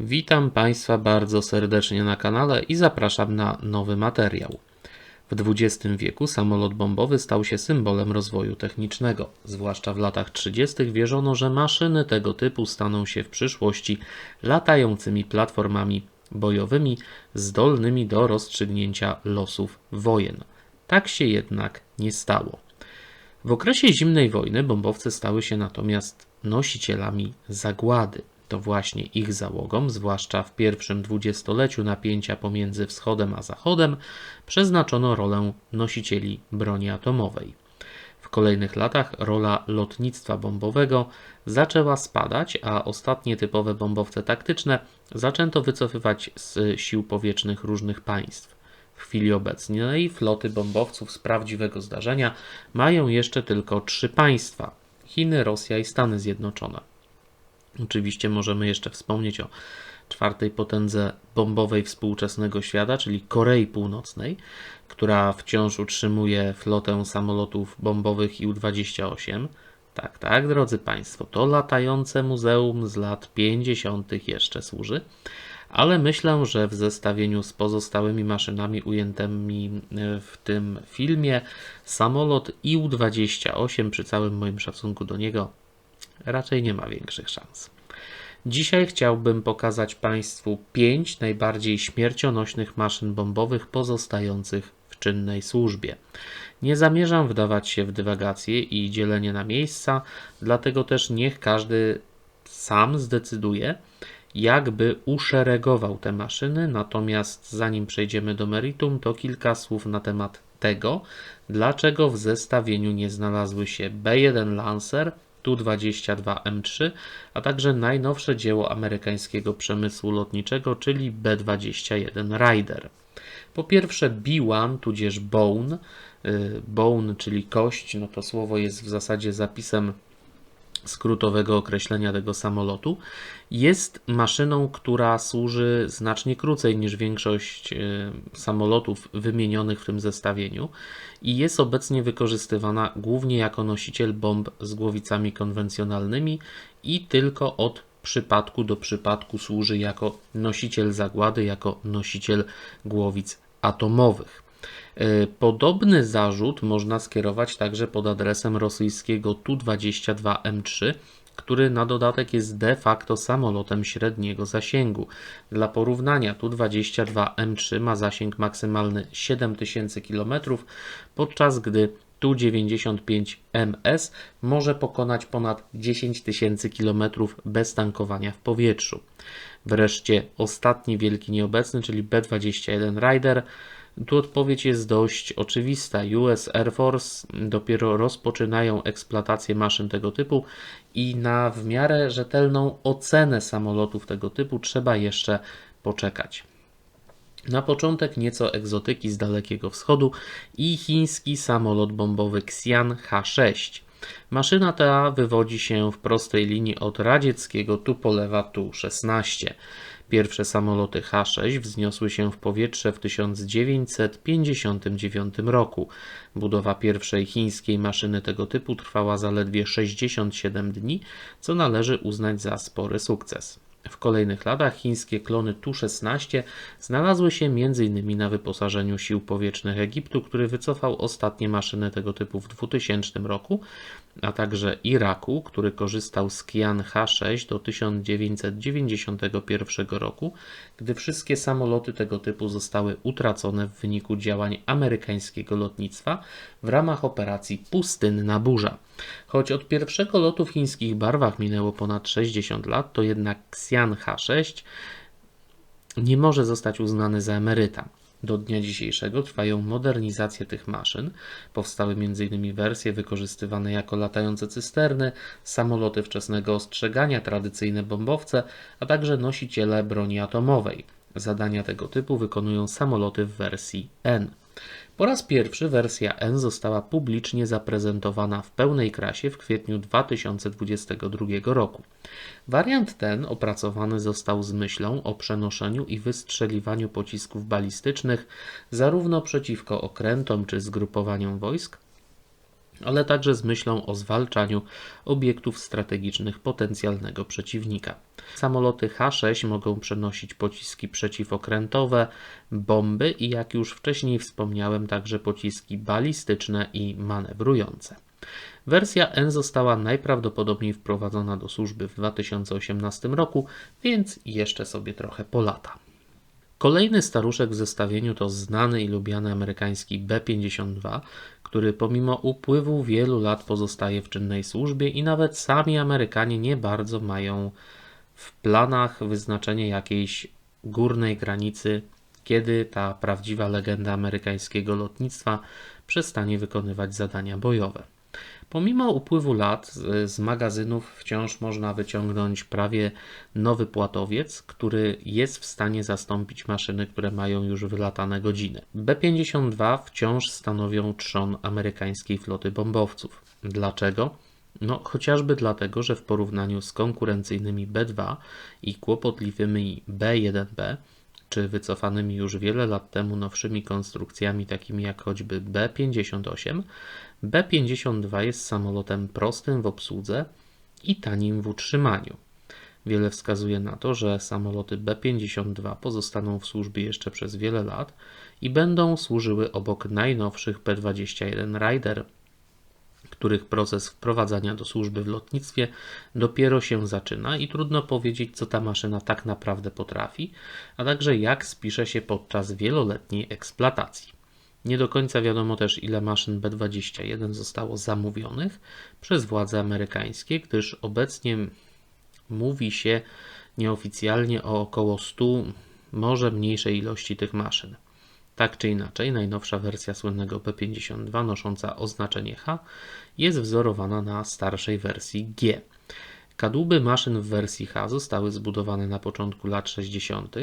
Witam Państwa bardzo serdecznie na kanale i zapraszam na nowy materiał. W XX wieku samolot bombowy stał się symbolem rozwoju technicznego. Zwłaszcza w latach 30. wierzono, że maszyny tego typu staną się w przyszłości latającymi platformami bojowymi zdolnymi do rozstrzygnięcia losów wojen. Tak się jednak nie stało. W okresie zimnej wojny bombowce stały się natomiast nosicielami zagłady. To właśnie ich załogom, zwłaszcza w pierwszym dwudziestoleciu napięcia pomiędzy wschodem a zachodem, przeznaczono rolę nosicieli broni atomowej. W kolejnych latach rola lotnictwa bombowego zaczęła spadać, a ostatnie typowe bombowce taktyczne zaczęto wycofywać z sił powietrznych różnych państw. W chwili obecnej floty bombowców z prawdziwego zdarzenia mają jeszcze tylko trzy państwa: Chiny, Rosja i Stany Zjednoczone. Oczywiście możemy jeszcze wspomnieć o czwartej potędze bombowej współczesnego świata, czyli Korei Północnej, która wciąż utrzymuje flotę samolotów bombowych Iu-28. Tak, tak, drodzy Państwo, to latające muzeum z lat 50. jeszcze służy, ale myślę, że w zestawieniu z pozostałymi maszynami ujętymi w tym filmie, samolot Iu-28, przy całym moim szacunku do niego, raczej nie ma większych szans. Dzisiaj chciałbym pokazać Państwu pięć najbardziej śmiercionośnych maszyn bombowych pozostających w czynnej służbie. Nie zamierzam wdawać się w dywagacje i dzielenie na miejsca, dlatego też niech każdy sam zdecyduje, jakby uszeregował te maszyny. Natomiast zanim przejdziemy do meritum, to kilka słów na temat tego, dlaczego w zestawieniu nie znalazły się B1 Lancer, Tu-22M3, a także najnowsze dzieło amerykańskiego przemysłu lotniczego, czyli B-21 Rider. Po pierwsze B1, tudzież Bone, y, bone, czyli kość, no to słowo jest w zasadzie zapisem skrótowego określenia tego samolotu, jest maszyną, która służy znacznie krócej niż większość y, samolotów wymienionych w tym zestawieniu i jest obecnie wykorzystywana głównie jako nosiciel bomb z głowicami konwencjonalnymi i tylko od przypadku do przypadku służy jako nosiciel zagłady, jako nosiciel głowic atomowych. E, podobny zarzut można skierować także pod adresem rosyjskiego Tu-22M3, który na dodatek jest de facto samolotem średniego zasięgu. Dla porównania Tu-22M3 ma zasięg maksymalny 7000 km, podczas gdy Tu-95MS może pokonać ponad 10 tysięcy km bez tankowania w powietrzu. Wreszcie ostatni wielki nieobecny, czyli B-21 Rider, tu odpowiedź jest dość oczywista. US Air Force dopiero rozpoczynają eksploatację maszyn tego typu i na w miarę rzetelną ocenę samolotów tego typu trzeba jeszcze poczekać. Na początek nieco egzotyki z Dalekiego Wschodu i chiński samolot bombowy Xi'an H-6. Maszyna ta wywodzi się w prostej linii od radzieckiego Tupolewa Tu-16. Pierwsze samoloty H-6 wzniosły się w powietrze w 1959 roku. Budowa pierwszej chińskiej maszyny tego typu trwała zaledwie 67 dni, co należy uznać za spory sukces. W kolejnych latach chińskie klony Tu-16 znalazły się m.in. na wyposażeniu sił powietrznych Egiptu, który wycofał ostatnie maszyny tego typu w 2000 roku, a także Iraku, który korzystał z Kian H-6 do 1991 roku, gdy wszystkie samoloty tego typu zostały utracone w wyniku działań amerykańskiego lotnictwa w ramach operacji Pustynna Burza. Choć od pierwszego lotu w chińskich barwach minęło ponad 60 lat, to jednak Xian H6 nie może zostać uznany za emeryta. Do dnia dzisiejszego trwają modernizacje tych maszyn. Powstały m.in. wersje wykorzystywane jako latające cysterny, samoloty wczesnego ostrzegania, tradycyjne bombowce, a także nosiciele broni atomowej. Zadania tego typu wykonują samoloty w wersji N. Po raz pierwszy wersja N została publicznie zaprezentowana w pełnej krasie w kwietniu 2022 roku. Wariant ten opracowany został z myślą o przenoszeniu i wystrzeliwaniu pocisków balistycznych zarówno przeciwko okrętom czy zgrupowaniom wojsk, ale także z myślą o zwalczaniu obiektów strategicznych potencjalnego przeciwnika. Samoloty H-6 mogą przenosić pociski przeciwokrętowe, bomby i jak już wcześniej wspomniałem, także pociski balistyczne i manewrujące. Wersja N została najprawdopodobniej wprowadzona do służby w 2018 roku, więc jeszcze sobie trochę polata. Kolejny staruszek w zestawieniu to znany i lubiany amerykański B-52, który pomimo upływu wielu lat pozostaje w czynnej służbie i nawet sami Amerykanie nie bardzo mają w planach wyznaczenie jakiejś górnej granicy, kiedy ta prawdziwa legenda amerykańskiego lotnictwa przestanie wykonywać zadania bojowe. Pomimo upływu lat z, magazynów wciąż można wyciągnąć prawie nowy płatowiec, który jest w stanie zastąpić maszyny, które mają już wylatane godziny. B-52 wciąż stanowią trzon amerykańskiej floty bombowców. Dlaczego? No, chociażby dlatego, że w porównaniu z konkurencyjnymi B2 i kłopotliwymi B1B, czy wycofanymi już wiele lat temu nowszymi konstrukcjami takimi jak choćby B58, B52 jest samolotem prostym w obsłudze i tanim w utrzymaniu. Wiele wskazuje na to, że samoloty B52 pozostaną w służbie jeszcze przez wiele lat i będą służyły obok najnowszych B21 Rider, których proces wprowadzania do służby w lotnictwie dopiero się zaczyna i trudno powiedzieć, co ta maszyna tak naprawdę potrafi, a także jak spisze się podczas wieloletniej eksploatacji. Nie do końca wiadomo też, ile maszyn B-21 zostało zamówionych przez władze amerykańskie, gdyż obecnie mówi się nieoficjalnie o około 100, może mniejszej ilości tych maszyn. Tak czy inaczej, najnowsza wersja słynnego B-52 nosząca oznaczenie H jest wzorowana na starszej wersji G. Kadłuby maszyn w wersji H zostały zbudowane na początku lat 60.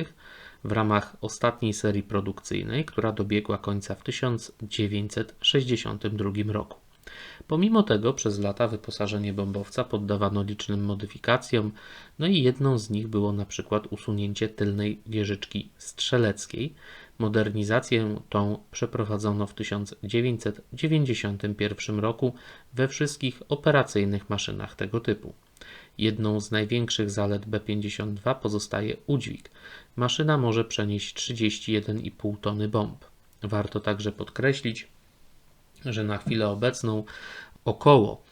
w ramach ostatniej serii produkcyjnej, która dobiegła końca w 1962 roku. Pomimo tego przez lata wyposażenie bombowca poddawano licznym modyfikacjom, no i jedną z nich było na przykład usunięcie tylnej wieżyczki strzeleckiej. Modernizację tą przeprowadzono w 1991 roku we wszystkich operacyjnych maszynach tego typu. Jedną z największych zalet B-52 pozostaje udźwig. Maszyna może przenieść 31,5 tony bomb. Warto także podkreślić, że na chwilę obecną około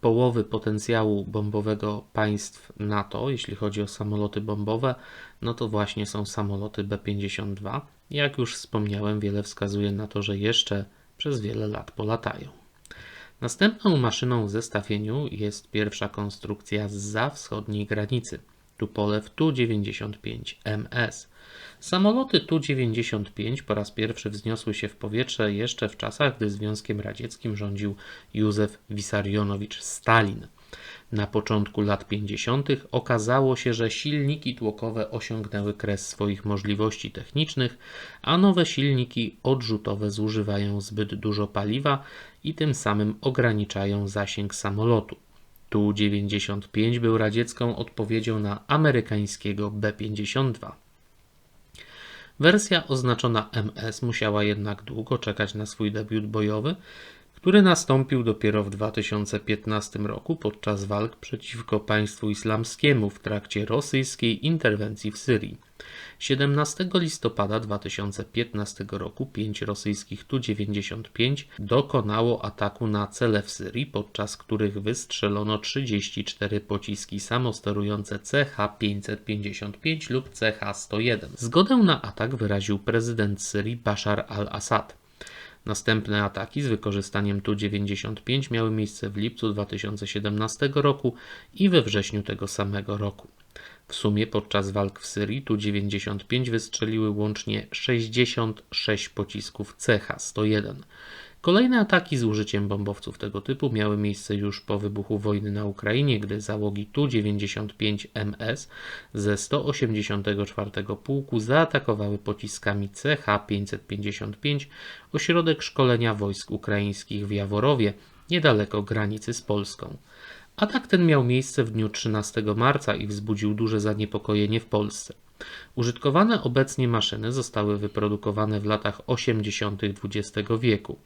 połowy potencjału bombowego państw NATO, jeśli chodzi o samoloty bombowe, no to właśnie są samoloty B-52. Jak już wspomniałem, wiele wskazuje na to, że jeszcze przez wiele lat polatają. Następną maszyną w zestawieniu jest pierwsza konstrukcja za wschodniej granicy. Tupolew Tu-95 MS. Samoloty Tu-95 po raz pierwszy wzniosły się w powietrze jeszcze w czasach, gdy Związkiem Radzieckim rządził Józef Wisarionowicz Stalin. Na początku lat 50. okazało się, że silniki tłokowe osiągnęły kres swoich możliwości technicznych, a nowe silniki odrzutowe zużywają zbyt dużo paliwa i tym samym ograniczają zasięg samolotu. Tu-95 był radziecką odpowiedzią na amerykańskiego B-52. Wersja oznaczona MS musiała jednak długo czekać na swój debiut bojowy, który nastąpił dopiero w 2015 roku podczas walk przeciwko państwu islamskiemu w trakcie rosyjskiej interwencji w Syrii. 17 listopada 2015 roku pięć rosyjskich Tu-95 dokonało ataku na cele w Syrii, podczas których wystrzelono 34 pociski samosterujące CH-555 lub CH-101. Zgodę na atak wyraził prezydent Syrii Bashar al-Assad. Następne ataki z wykorzystaniem Tu-95 miały miejsce w lipcu 2017 roku i we wrześniu tego samego roku. W sumie podczas walk w Syrii Tu-95 wystrzeliły łącznie 66 pocisków CH-101. Kolejne ataki z użyciem bombowców tego typu miały miejsce już po wybuchu wojny na Ukrainie, gdy załogi Tu-95MS ze 184 Pułku zaatakowały pociskami CH-555 ośrodek szkolenia wojsk ukraińskich w Jaworowie, niedaleko granicy z Polską. Atak ten miał miejsce w dniu 13 marca i wzbudził duże zaniepokojenie w Polsce. Użytkowane obecnie maszyny zostały wyprodukowane w latach 80. XX wieku.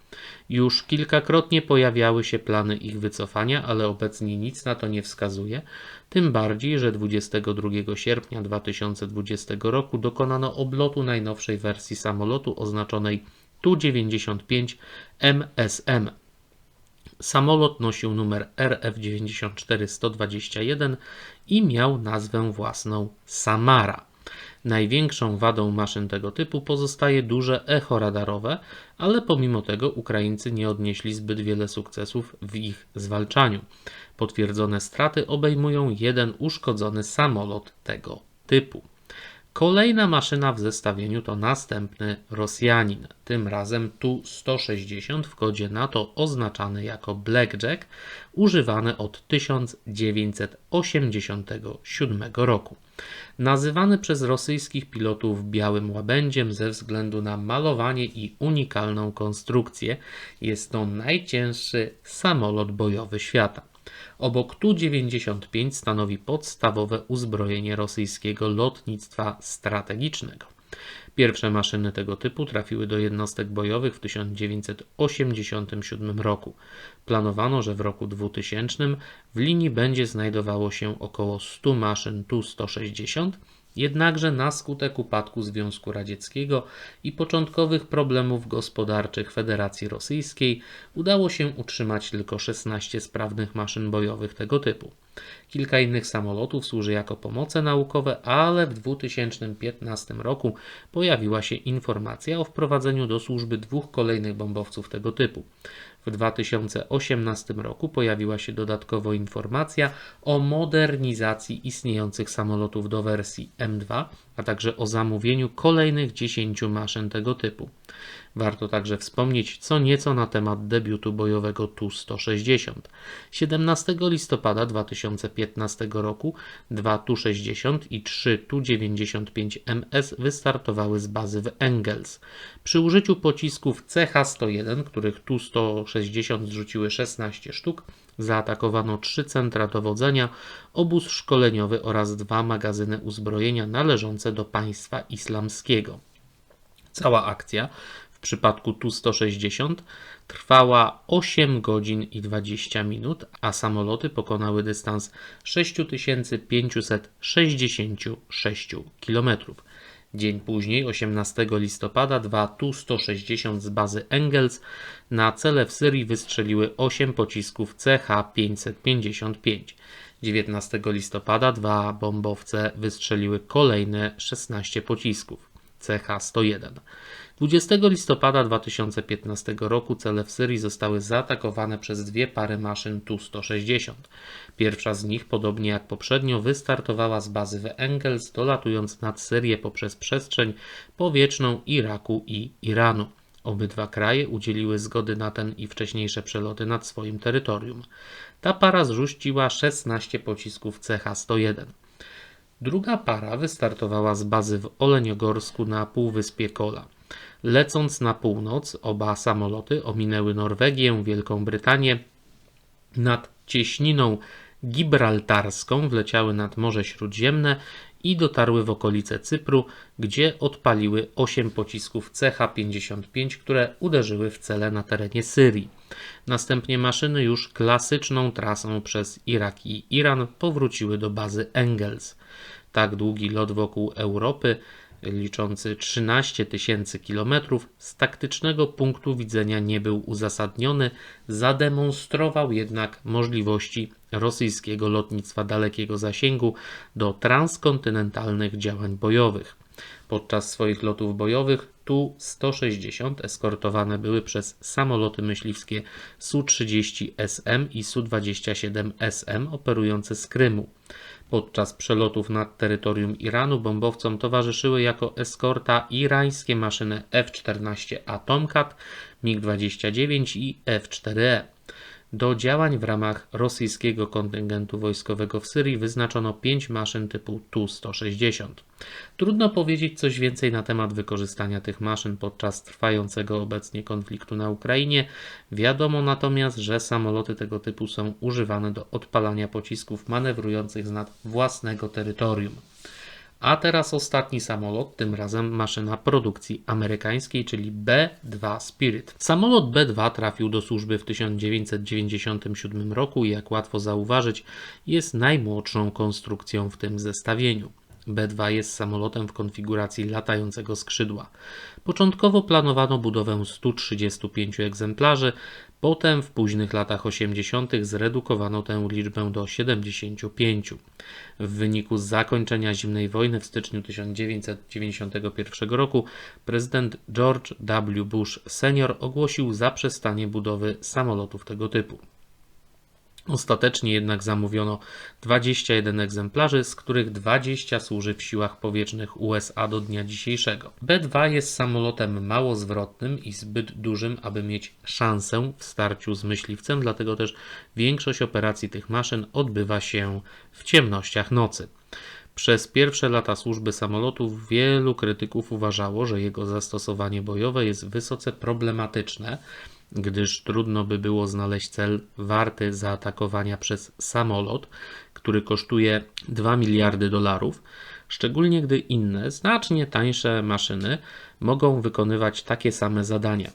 Już kilkakrotnie pojawiały się plany ich wycofania, ale obecnie nic na to nie wskazuje, tym bardziej, że 22 sierpnia 2020 roku dokonano oblotu najnowszej wersji samolotu oznaczonej Tu-95 MSM. Samolot nosił numer RF-94-121 i miał nazwę własną Samara. Największą wadą maszyn tego typu pozostaje duże echo radarowe, ale pomimo tego Ukraińcy nie odnieśli zbyt wiele sukcesów w ich zwalczaniu. Potwierdzone straty obejmują jeden uszkodzony samolot tego typu. Kolejna maszyna w zestawieniu to następny Rosjanin, tym razem Tu-160 w kodzie NATO oznaczany jako Blackjack, używany od 1987 roku. Nazywany przez rosyjskich pilotów białym łabędziem ze względu na malowanie i unikalną konstrukcję, jest to najcięższy samolot bojowy świata. Obok Tu-95 stanowi podstawowe uzbrojenie rosyjskiego lotnictwa strategicznego. Pierwsze maszyny tego typu trafiły do jednostek bojowych w 1987 roku. Planowano, że w roku 2000 w linii będzie znajdowało się około 100 maszyn Tu-160, Jednakże na skutek upadku Związku Radzieckiego i początkowych problemów gospodarczych Federacji Rosyjskiej udało się utrzymać tylko 16 sprawnych maszyn bojowych tego typu. Kilka innych samolotów służy jako pomoce naukowe, ale w 2015 roku pojawiła się informacja o wprowadzeniu do służby dwóch kolejnych bombowców tego typu. W 2018 roku pojawiła się dodatkowo informacja o modernizacji istniejących samolotów do wersji M2, a także o zamówieniu kolejnych 10 maszyn tego typu. Warto także wspomnieć co nieco na temat debiutu bojowego Tu-160. 17 listopada 2015 roku dwa Tu-60 i 3 Tu-95MS wystartowały z bazy w Engels. Przy użyciu pocisków CH-101, których Tu-160 zrzuciły 16 sztuk, zaatakowano trzy centra dowodzenia, obóz szkoleniowy oraz dwa magazyny uzbrojenia należące do państwa islamskiego. Cała akcja przypadku Tu-160 trwała 8 godzin i 20 minut, a samoloty pokonały dystans 6566 km. Dzień później, 18 listopada, dwa Tu-160 z bazy Engels na cele w Syrii wystrzeliły 8 pocisków CH-555. 19 listopada dwa bombowce wystrzeliły kolejne 16 pocisków CH-101. 20 listopada 2015 roku cele w Syrii zostały zaatakowane przez dwie pary maszyn Tu-160. Pierwsza z nich, podobnie jak poprzednio, wystartowała z bazy w Engels, dolatując nad Syrię poprzez przestrzeń powietrzną Iraku i Iranu. Obydwa kraje udzieliły zgody na ten i wcześniejsze przeloty nad swoim terytorium. Ta para zrzuciła 16 pocisków CH-101. Druga para wystartowała z bazy w Oleniogorsku na półwyspie Kola. Lecąc na północ, oba samoloty ominęły Norwegię, Wielką Brytanię. Nad cieśniną gibraltarską wleciały nad Morze Śródziemne i dotarły w okolice Cypru, gdzie odpaliły 8 pocisków CH-55, które uderzyły w cele na terenie Syrii. Następnie maszyny już klasyczną trasą przez Irak i Iran powróciły do bazy Engels. Tak długi lot wokół Europy liczący 13 tysięcy kilometrów, z taktycznego punktu widzenia nie był uzasadniony, zademonstrował jednak możliwości rosyjskiego lotnictwa dalekiego zasięgu do transkontynentalnych działań bojowych. Podczas swoich lotów bojowych Tu-160 eskortowane były przez samoloty myśliwskie Su-30SM i Su-27SM operujące z Krymu. Podczas przelotów nad terytorium Iranu bombowcom towarzyszyły jako eskorta irańskie maszyny F-14A Tomcat, MiG-29 i F-4E. Do działań w ramach rosyjskiego kontyngentu wojskowego w Syrii wyznaczono 5 maszyn typu Tu-160. Trudno powiedzieć coś więcej na temat wykorzystania tych maszyn podczas trwającego obecnie konfliktu na Ukrainie. Wiadomo natomiast, że samoloty tego typu są używane do odpalania pocisków manewrujących z nad własnego terytorium. A teraz ostatni samolot, tym razem maszyna produkcji amerykańskiej, czyli B-2 Spirit. Samolot B-2 trafił do służby w 1997 roku i jak łatwo zauważyć, jest najmłodszą konstrukcją w tym zestawieniu. B-2 jest samolotem w konfiguracji latającego skrzydła. Początkowo planowano budowę 135 egzemplarzy, potem w późnych latach 80. zredukowano tę liczbę do 75. W wyniku zakończenia zimnej wojny w styczniu 1991 roku prezydent George W. Bush senior ogłosił zaprzestanie budowy samolotów tego typu. Ostatecznie jednak zamówiono 21 egzemplarzy, z których 20 służy w siłach powietrznych USA do dnia dzisiejszego. B-2 jest samolotem mało zwrotnym i zbyt dużym, aby mieć szansę w starciu z myśliwcem, dlatego też większość operacji tych maszyn odbywa się w ciemnościach nocy. Przez pierwsze lata służby samolotów wielu krytyków uważało, że jego zastosowanie bojowe jest wysoce problematyczne, gdyż trudno by było znaleźć cel warty zaatakowania przez samolot, który kosztuje 2 miliardy dolarów, szczególnie gdy inne, znacznie tańsze maszyny mogą wykonywać takie same zadania.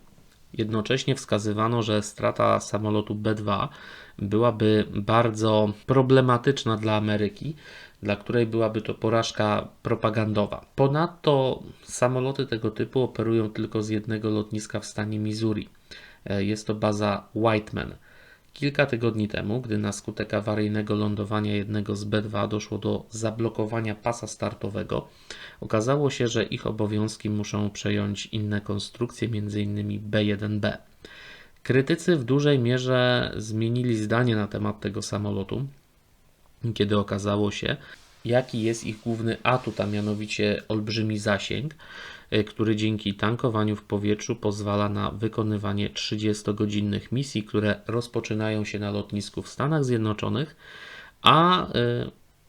Jednocześnie wskazywano, że strata samolotu B-2 byłaby bardzo problematyczna dla Ameryki, dla której byłaby to porażka propagandowa. Ponadto samoloty tego typu operują tylko z jednego lotniska w stanie Missouri. E, jest to baza Whiteman. Kilka tygodni temu, gdy na skutek awaryjnego lądowania jednego z B2 doszło do zablokowania pasa startowego, okazało się, że ich obowiązki muszą przejąć inne konstrukcje, m.in. B1B. Krytycy w dużej mierze zmienili zdanie na temat tego samolotu, kiedy okazało się, jaki jest ich główny atut, a mianowicie olbrzymi zasięg, który dzięki tankowaniu w powietrzu pozwala na wykonywanie 30-godzinnych misji, które rozpoczynają się na lotnisku w Stanach Zjednoczonych, a e,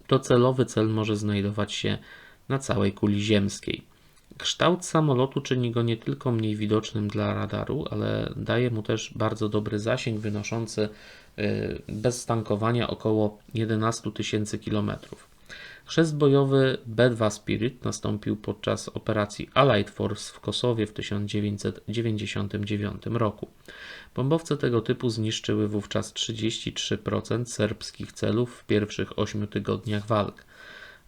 docelowy cel może znajdować się na całej kuli ziemskiej. Kształt samolotu czyni go nie tylko mniej widocznym dla radaru, ale daje mu też bardzo dobry zasięg wynoszący e, bez tankowania około 11 tysięcy kilometrów. Chrzest bojowy B-2 Spirit nastąpił podczas operacji Allied Force w Kosowie w 1999 roku. Bombowce tego typu zniszczyły wówczas 33% serbskich celów w pierwszych 8 tygodniach walk.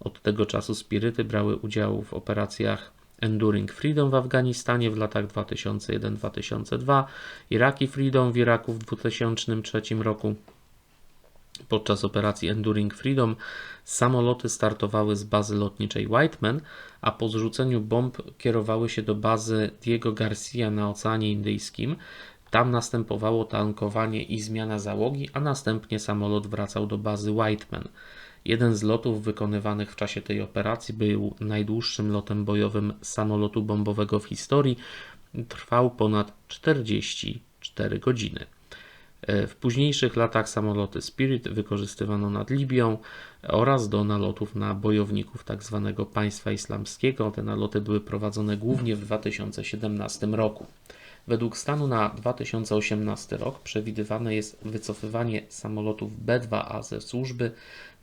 Od tego czasu Spiryty brały udział w operacjach Enduring Freedom w Afganistanie w latach 2001-2002, Iraki Freedom w Iraku w 2003 roku Podczas operacji Enduring Freedom samoloty startowały z bazy lotniczej Whiteman, a po zrzuceniu bomb kierowały się do bazy Diego Garcia na Oceanie Indyjskim. Tam następowało tankowanie i zmiana załogi, a następnie samolot wracał do bazy Whiteman. Jeden z lotów wykonywanych w czasie tej operacji był najdłuższym lotem bojowym samolotu bombowego w historii. Trwał ponad 44 godziny. E, w późniejszych latach samoloty Spirit wykorzystywano nad Libią oraz do nalotów na bojowników tzw. Tak państwa islamskiego. Te naloty były prowadzone głównie w 2017 roku. Według stanu na 2018 rok przewidywane jest wycofywanie samolotów B2A ze służby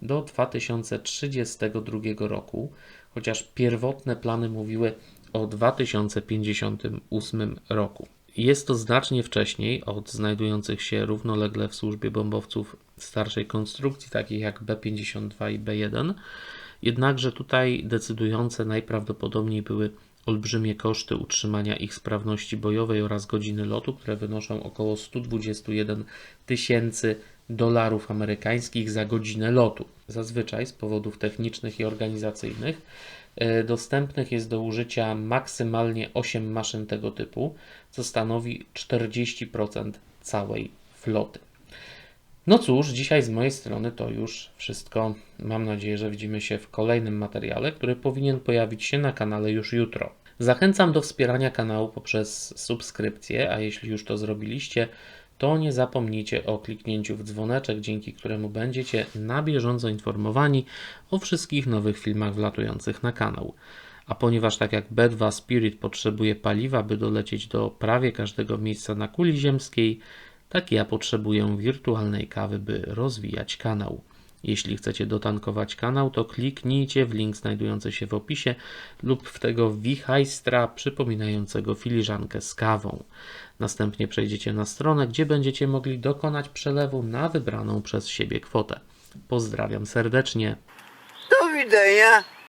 do 2032 roku, chociaż pierwotne plany mówiły o 2058 roku. Jest to znacznie wcześniej od znajdujących się równolegle w służbie bombowców starszej konstrukcji, takich jak B-52 i B-1. Jednakże tutaj decydujące najprawdopodobniej były olbrzymie koszty utrzymania ich sprawności bojowej oraz godziny lotu, które wynoszą około 121 tysięcy dolarów amerykańskich za godzinę lotu. Zazwyczaj z powodów technicznych i organizacyjnych dostępnych jest do użycia maksymalnie 8 maszyn tego typu, co stanowi 40% całej floty. No cóż, dzisiaj z mojej strony to już wszystko. Mam nadzieję, że widzimy się w kolejnym materiale, który powinien pojawić się na kanale już jutro. Zachęcam do wspierania kanału poprzez subskrypcję, a jeśli już to zrobiliście, to nie zapomnijcie o kliknięciu w dzwoneczek, dzięki któremu będziecie na bieżąco informowani o wszystkich nowych filmach wlatujących na kanał. A ponieważ tak jak B2 Spirit potrzebuje paliwa, by dolecieć do prawie każdego miejsca na kuli ziemskiej, tak ja potrzebuję wirtualnej kawy, by rozwijać kanał. Jeśli chcecie dotankować kanał, to kliknijcie w link znajdujący się w opisie lub w tego wichajstra przypominającego filiżankę z kawą. Następnie przejdziecie na stronę, gdzie będziecie mogli dokonać przelewu na wybraną przez siebie kwotę. Pozdrawiam serdecznie. Do widzenia.